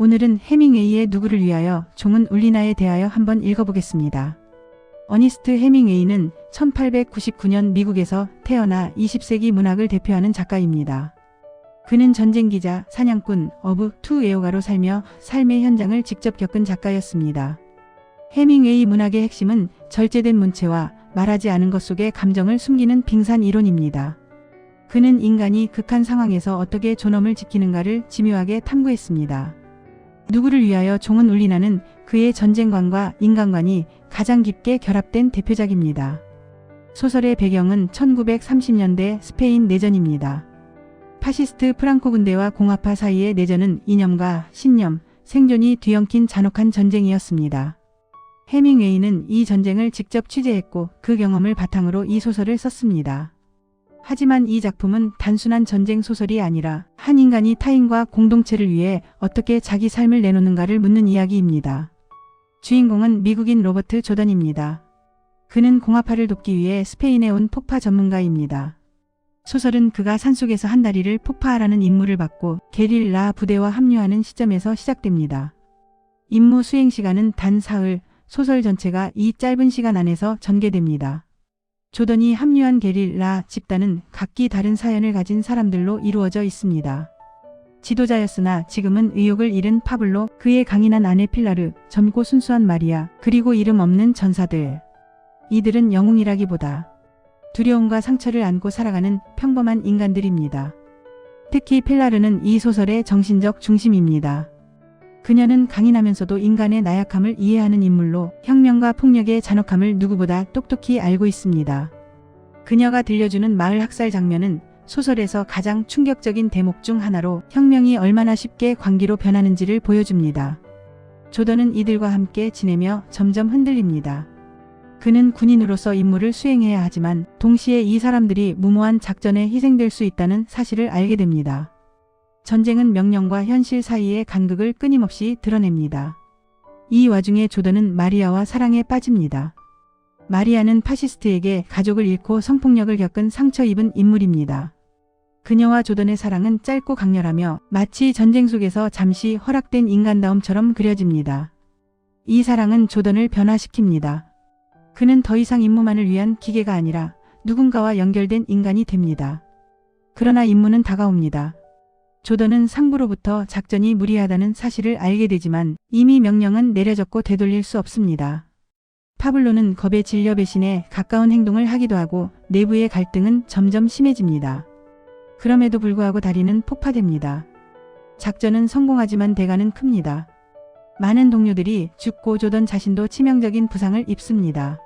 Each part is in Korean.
오늘은 해밍웨이의 누구를 위하여 종은 울리나에 대하여 한번 읽어보겠습니다. 어니스트 해밍웨이는 1899년 미국에서 태어나 20세기 문학을 대표하는 작가입니다. 그는 전쟁기자, 사냥꾼, 어부, 투 애호가로 살며 삶의 현장을 직접 겪은 작가였습니다. 해밍웨이 문학의 핵심은 절제된 문체와 말하지 않은 것 속에 감정을 숨기는 빙산 이론입니다. 그는 인간이 극한 상황에서 어떻게 존엄을 지키는가를 집요하게 탐구했습니다. 누구를 위하여 종은 울리나는 그의 전쟁관과 인간관이 가장 깊게 결합된 대표작입니다. 소설의 배경은 1930년대 스페인 내전입니다. 파시스트 프랑코 군대와 공화파 사이의 내전은 이념과 신념, 생존이 뒤엉킨 잔혹한 전쟁이었습니다. 해밍웨이는 이 전쟁을 직접 취재했고 그 경험을 바탕으로 이 소설을 썼습니다. 하지만 이 작품은 단순한 전쟁 소설이 아니라 한 인간이 타인과 공동체를 위해 어떻게 자기 삶을 내놓는가를 묻는 이야기입니다. 주인공은 미국인 로버트 조던입니다. 그는 공화파를 돕기 위해 스페인에 온 폭파 전문가입니다. 소설은 그가 산속에서 한 다리를 폭파하라는 임무를 받고 게릴라 부대와 합류하는 시점에서 시작됩니다. 임무 수행 시간은 단 사흘, 소설 전체가 이 짧은 시간 안에서 전개됩니다. 조던이 합류한 게릴라 집단은 각기 다른 사연을 가진 사람들로 이루어져 있습니다. 지도자였으나 지금은 의욕을 잃은 파블로, 그의 강인한 아내 필라르, 젊고 순수한 마리아, 그리고 이름 없는 전사들. 이들은 영웅이라기보다 두려움과 상처를 안고 살아가는 평범한 인간들입니다. 특히 필라르는 이 소설의 정신적 중심입니다. 그녀는 강인하면서도 인간의 나약함을 이해하는 인물로 혁명과 폭력의 잔혹함을 누구보다 똑똑히 알고 있습니다. 그녀가 들려주는 마을 학살 장면은 소설에서 가장 충격적인 대목 중 하나로 혁명이 얼마나 쉽게 광기로 변하는지를 보여줍니다. 조던은 이들과 함께 지내며 점점 흔들립니다. 그는 군인으로서 임무를 수행해야 하지만 동시에 이 사람들이 무모한 작전에 희생될 수 있다는 사실을 알게 됩니다. 전쟁은 명령과 현실 사이의 간극을 끊임없이 드러냅니다. 이 와중에 조던은 마리아와 사랑에 빠집니다. 마리아는 파시스트에게 가족을 잃고 성폭력을 겪은 상처 입은 인물입니다. 그녀와 조던의 사랑은 짧고 강렬하며 마치 전쟁 속에서 잠시 허락된 인간다움처럼 그려집니다. 이 사랑은 조던을 변화시킵니다. 그는 더 이상 임무만을 위한 기계가 아니라 누군가와 연결된 인간이 됩니다. 그러나 임무는 다가옵니다. 조던은 상부로부터 작전이 무리하다는 사실을 알게 되지만 이미 명령은 내려졌고 되돌릴 수 없습니다. 파블로는 겁에 질려 배신에 가까운 행동을 하기도 하고 내부의 갈등은 점점 심해집니다. 그럼에도 불구하고 다리는 폭파됩니다. 작전은 성공하지만 대가는 큽니다. 많은 동료들이 죽고 조던 자신도 치명적인 부상을 입습니다.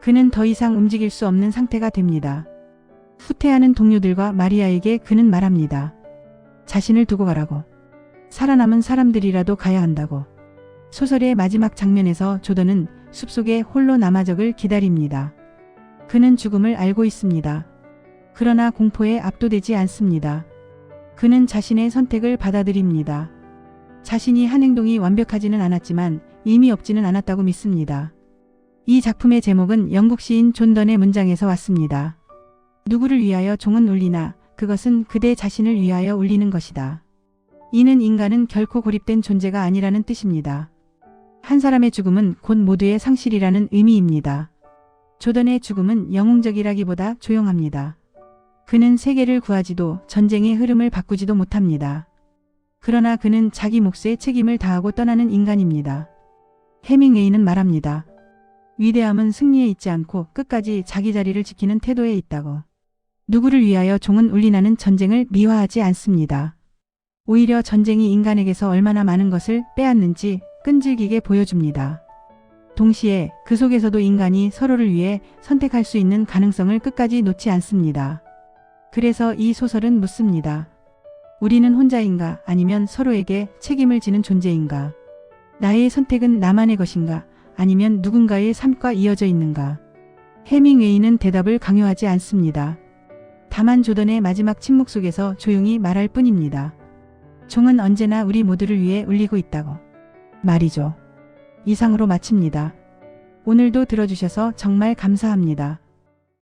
그는 더 이상 움직일 수 없는 상태가 됩니다. 후퇴하는 동료들과 마리아에게 그는 말합니다. 자신을 두고 가라고. 살아남은 사람들이라도 가야 한다고. 소설의 마지막 장면에서 조던은 숲속에 홀로 남아적을 기다립니다. 그는 죽음을 알고 있습니다. 그러나 공포에 압도되지 않습니다. 그는 자신의 선택을 받아들입니다. 자신이 한 행동이 완벽하지는 않았지만 의미 없지는 않았다고 믿습니다. 이 작품의 제목은 영국 시인 존던의 문장에서 왔습니다. 누구를 위하여 종은 울리나 그것은 그대 자신을 위하여 울리는 것이다. 이는 인간은 결코 고립된 존재가 아니라는 뜻입니다. 한 사람의 죽음은 곧 모두의 상실이라는 의미입니다. 조던의 죽음은 영웅적이라기보다 조용합니다. 그는 세계를 구하지도 전쟁의 흐름을 바꾸지도 못합니다. 그러나 그는 자기 몫의 책임을 다하고 떠나는 인간입니다. 해밍웨이는 말합니다. 위대함은 승리에 있지 않고 끝까지 자기 자리를 지키는 태도에 있다고. 누구를 위하여 종은 울리나는 전쟁을 미화하지 않습니다. 오히려 전쟁이 인간에게서 얼마나 많은 것을 빼앗는지 끈질기게 보여줍니다. 동시에 그 속에서도 인간이 서로를 위해 선택할 수 있는 가능성을 끝까지 놓지 않습니다. 그래서 이 소설은 묻습니다. 우리는 혼자인가 아니면 서로에게 책임을 지는 존재인가? 나의 선택은 나만의 것인가 아니면 누군가의 삶과 이어져 있는가? 해밍웨이는 대답을 강요하지 않습니다. 다만 조던의 마지막 침묵 속에서 조용히 말할 뿐입니다. 종은 언제나 우리 모두를 위해 울리고 있다고. 말이죠. 이상으로 마칩니다. 오늘도 들어주셔서 정말 감사합니다.